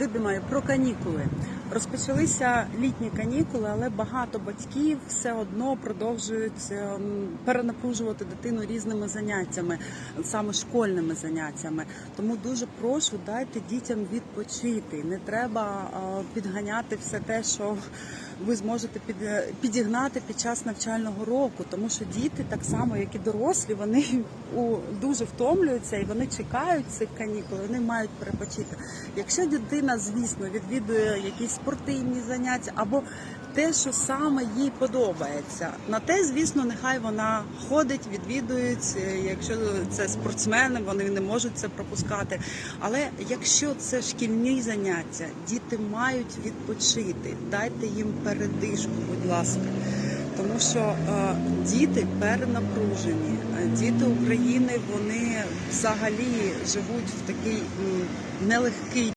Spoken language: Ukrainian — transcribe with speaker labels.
Speaker 1: Любі мої, про канікули. Розпочалися літні канікули, але багато батьків все одно продовжують ем, перенапружувати дитину різними заняттями, саме школьними заняттями. Тому дуже прошу дайте дітям відпочити. Не треба е, підганяти все те, що ви зможете під, підігнати під час навчального року, тому що діти, так само як і дорослі, вони дуже втомлюються і вони чекають цих канікул. Вони мають перепочити. Якщо дитина, звісно, відвідує якісь спортивні заняття або те, що саме їй подобається, на те, звісно, нехай вона ходить, відвідує. е, Якщо це спортсмени, вони не можуть це пропускати. Але якщо це шкільні заняття, діти мають відпочити. Дайте їм передишку, будь ласка. Тому що е, діти перенапружені. Е, Діти України вони взагалі живуть в такий м, нелегкий